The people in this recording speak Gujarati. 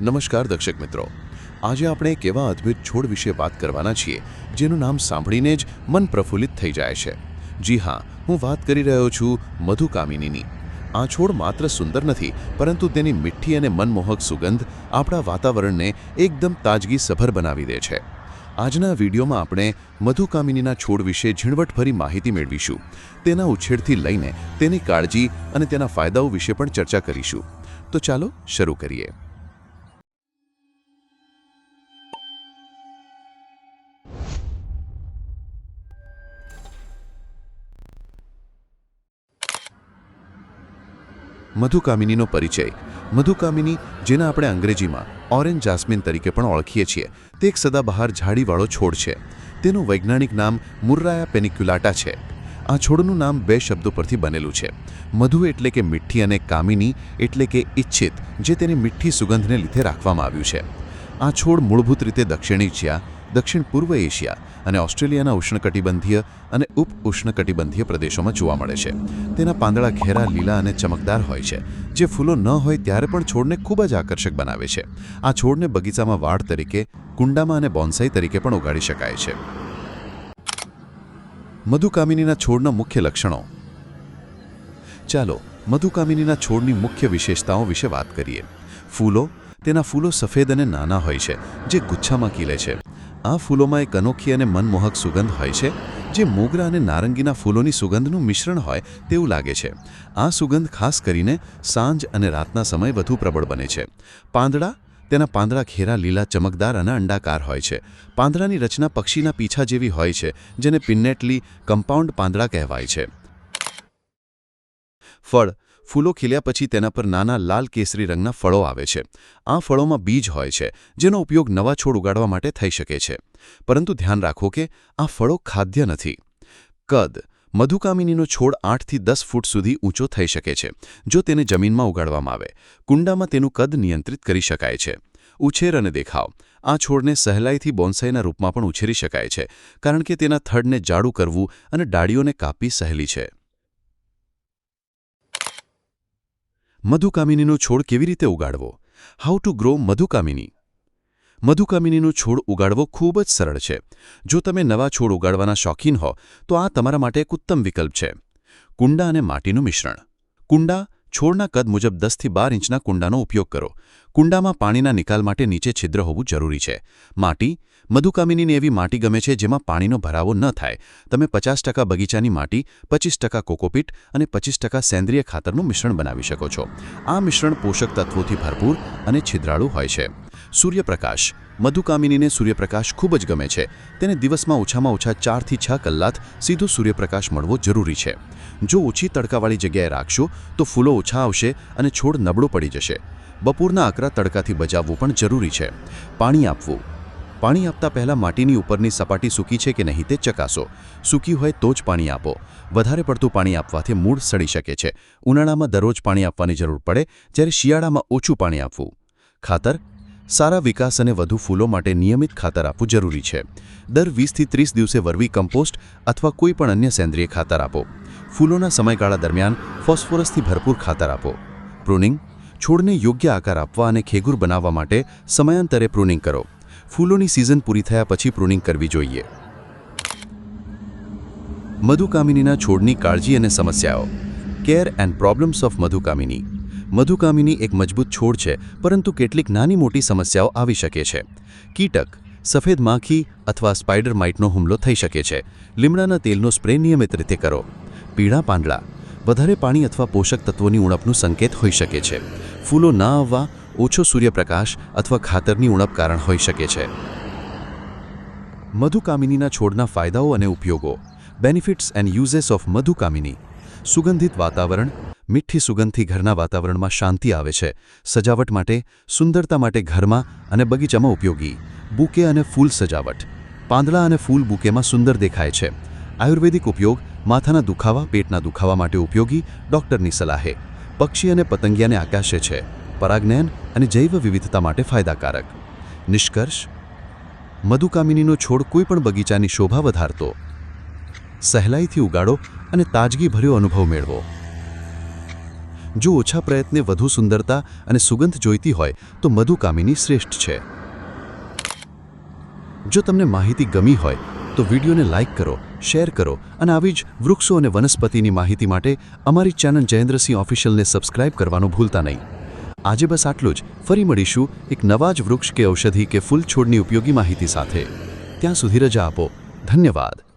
નમસ્કાર દર્શક મિત્રો. આજે આપણે એક એવા અદ્ભુત છોડ વિશે વાત કરવાના છીએ, જેનું નામ સાંભળીને જ મન પ્રફુલ્લિત થઈ જાય છે. જી હા, હું વાત કરી રહ્યો છું મધુકામિનીની. આ છોડ માત્ર સુંદર નથી, પરંતુ તેની મીઠી અને મનમોહક સુગંધ આપણા વાતાવરણને એકદમ તાજગી સભર બનાવી દે છે. આજના વિડીયોમાં આપણે મધુકામિનીના છોડ વિશે ઝીણવટભરી માહિતી મેળવીશું. તેના ઉછેરથી લઈને તેની કાળજી અને તેના ફાયદાઓ વિશે પણ ચર્ચા કરીશું. તો ચાલો શરૂ કરીએ. મધુકામિનીનો પરિચય. મધુકામિની, જેના આપણે અંગ્રેજીમાં ઓરેન્જ જાસ્મિન તરીકે પણ ઓળખીએ છીએ, તે એક સદાબહાર ઝાડીવાળો છોડ છે. તેનું વૈજ્ઞાનિક નામ મુર્રાયા પેનિક્યુલાટા છે. આ છોડનું નામ બે શબ્દો પરથી બનેલું છે. મધુ એટલે કે મીઠી અને કામિની એટલે કે ઇચ્છિત જે તેની મીઠી સુગંધને લીધે રાખવામાં આવ્યું છે. આ છોડ મૂળભૂત રીતે દક્ષિણ એશિયા દક્ષિણ પૂર્વ એશિયા અને ઓસ્ટ્રેલિયાના ઉષ્ણકટિબંધીય અને ઉપ ઉષ્ણકટિબંધીય પ્રદેશોમાં જોવા મળે છે. તેના પાંદડા ઘેરા, લીલા અને ચમકદાર હોય છે, જે ફૂલો ન હોય ત્યારે પણ છોડને ખૂબ જ આકર્ષક બનાવે છે. આ છોડને બગીચામાં વાડ તરીકે, કુંડામાં અને બોન્સાઈ તરીકે પણ ઉગાડી શકાય છે. મધુકામિનીના છોડના મુખ્ય લક્ષણો. ચાલો, મધુકામિનીના છોડની મુખ્ય વિશેષતાઓ વિશે વાત કરીએ. ફૂલો તેના ફૂલો સફેદ અને નાના હોય છે, જે ગુચ્છામાં કીલે છે. આ ફૂલોમાં એક અનોખી અને મનમોહક સુગંધ હોય છે, જે મોગરા અને નારંગીના ફૂલોની સુગંધનું મિશ્રણ હોય તેવું લાગે છે. આ સુગંધ ખાસ કરીને સાંજ અને રાતના સમય વધુ પ્રબળ બને છે. પાંદડા, તેના પાંદડા ઘેરા લીલા ચમકદાર અને અંડાકાર હોય છે. પાંદડાની રચના પક્ષીના પીછા જેવી હોય છે, જેને પિન્નેટલી કમ્પાઉન્ડ પાંદડા કહેવાય છે. ફળ ફૂલો ખીલ્યા પછી તેના પર નાના લાલ કેસરી રંગના ફળો આવે છે. આ ફળોમાં બીજ હોય છે, જેનો ઉપયોગ નવા છોડ ઉગાડવા માટે થઈ શકે છે. પરંતુ ધ્યાન રાખો કે આ ફળો ખાદ્ય નથી. કદ. મધુકામિનીનો છોડ આઠથી દસ ફૂટ સુધી ઊંચો થઈ શકે છે, જો તેને જમીનમાં ઉગાડવામાં આવે. કુંડામાં તેનું કદ નિયંત્રિત કરી શકાય છે. ઉછેર અને દેખાવ. આ છોડને સહેલાઈથી બોન્સાઈના રૂપમાં પણ ઉછેરી શકાય છે, કારણ કે તેના થડને જાડું કરવું અને ડાળીઓને કાપવી સહેલી છે. મધુકામિનીનો છોડ કેવી રીતે ઉગાડવો? How to grow madhukamini? મધુકામિનીનો છોડ ઉગાડવો ખૂબ જ સરળ છે. જો તમે નવા છોડ ઉગાડવાના શોખીન હો, તો આ તમારા માટે એક ઉત્તમ વિકલ્પ છે. કુંડા અને માટીનું મિશ્રણ. કુંડા છોડના કદ મુજબ દસથી બાર ઇંચના કુંડાનો ઉપયોગ કરો. કુંડામાં પાણીના નિકાલ માટે નીચે છિદ્ર હોવું જરૂરી છે. માટી. મધુકામિનીને એવી માટી ગમે છે જેમાં પાણીનો ભરાવો ન થાય. તમે પચાસ બગીચાની માટી, પચીસ કોકોપીટ અને પચીસ સેન્દ્રિય ખાતરનું મિશ્રણ બનાવી શકો છો. આ મિશ્રણ પોષક તત્વોથી ભરપૂર અને છિદ્રાળુ હોય છે. સૂર્યપ્રકાશ. મધુકામિનીને સૂર્યપ્રકાશ ખૂબ જ ગમે છે. તેને દિવસમાં ઓછામાં ઓછા ચારથી છ કલાક સીધો સૂર્યપ્રકાશ મળવો જરૂરી છે. જો ઓછી તડકાવાળી જગ્યાએ રાખશો, તો ફૂલો ઓછા આવશે અને છોડ નબળો પડી જશે. બપોરના આકરા તડકાથી બચાવવું પણ જરૂરી છે. પાણી આપવું. પાણી આપતા પહેલાં માટીની ઉપરની સપાટી સૂકી છે કે નહીં તે ચકાસો. સૂકી હોય તો જ પાણી આપો. વધારે પડતું પાણી આપવાથી મૂળ સડી શકે છે. ઉનાળામાં દરરોજ પાણી આપવાની જરૂર પડે, જ્યારે શિયાળામાં ઓછું પાણી આપવું. ખાતર સારા વિકાસ અને વધુ ફૂલો માટે નિયમિત ખાતર આપવું જરૂરી છે. દર વીસથી ત્રીસ દિવસે વરવી કમ્પોસ્ટ અથવા કોઈ પણ અન્ય સેન્દ્રિય ખાતર આપો. ફૂલોના સમયગાળા દરમિયાન ફોસ્ફોરસથી ભરપૂર ખાતર આપો. પ્રૂનિંગ. છોડને યોગ્ય આકાર આપવા અને ખેગુર બનાવવા માટે સમયાંતરે પ્રૂનિંગ કરો. ફૂલોની સિઝન પૂરી થયા પછી પ્રૂનિંગ કરવી જોઈએ. મધુકામિનીના છોડની કાળજી અને સમસ્યાઓ. Care and problems of madhukamini. મધુકામિની એક મજબૂત છોડ છે, પરંતુ કેટલીક નાની મોટી સમસ્યાઓ આવી શકે છે. કીટક, સફેદ માખી અથવા સ્પાઇડર માઇટનો હુમલો થઈ શકે છે. લીમડાના તેલનો સ્પ્રે નિયમિત રીતે કરો. પીળા પાંદડા, વધારે પાણી અથવા પોષક તત્વોની ઉણપનું સંકેત હોઈ શકે છે. ફૂલો ના આવવા, ઓછો સૂર્યપ્રકાશ અથવા ખાતરની ઉણપ કારણ હોઈ શકે છે. મધુકામિનીના છોડના ફાયદાઓ અને ઉપયોગો. Benefits and uses of madhukamini. સુગંધિત વાતાવરણ મીઠી સુગંધથી ઘરના વાતાવરણમાં શાંતિ આવે છે. સજાવટ માટે, સુંદરતા માટે ઘરમાં અને બગીચામાં ઉપયોગી. બુકે અને ફૂલ સજાવટ. પાંદડા અને ફૂલ બુકેમાં સુંદર દેખાય છે. આયુર્વેદિક ઉપયોગ, માથાના દુખાવા, પેટના દુખાવા માટે ઉપયોગી, ડૉક્ટરની સલાહે. પક્ષી અને પતંગિયાને આકાશે છે. પરાગનયન અને જૈવ વિવિધતા માટે ફાયદાકારક. નિષ્કર્ષ, મધુકામિનીનો છોડ કોઈપણ બગીચાની શોભા વધારતો. સહેલાઈથી ઉગાડો અને તાજગીભર્યો અનુભવ મેળવો. જો ઓછા પ્રયત્ને વધુ સુંદરતા અને સુગંધ જોઈતી હોય, તો મધુકામિની શ્રેષ્ઠ છે. જો તમને માહિતી ગમી હોય, તો વિડીયોને લાઇક કરો, શેર કરો અને આવી જ વૃક્ષો અને વનસ્પતિની માહિતી માટે અમારી ચેનલ જયેન્દ્રસિંહ ઓફિશિયલને સબસ્ક્રાઇબ કરવાનું ભૂલતા નહીં. આજે બસ આટલું જ. ફરી મળીશું એક નવા જ વૃક્ષ કે ઔષધિ કે ફૂલ છોડની ઉપયોગી માહિતી સાથે. ત્યાં સુધી રજા આપો. ધન્યવાદ.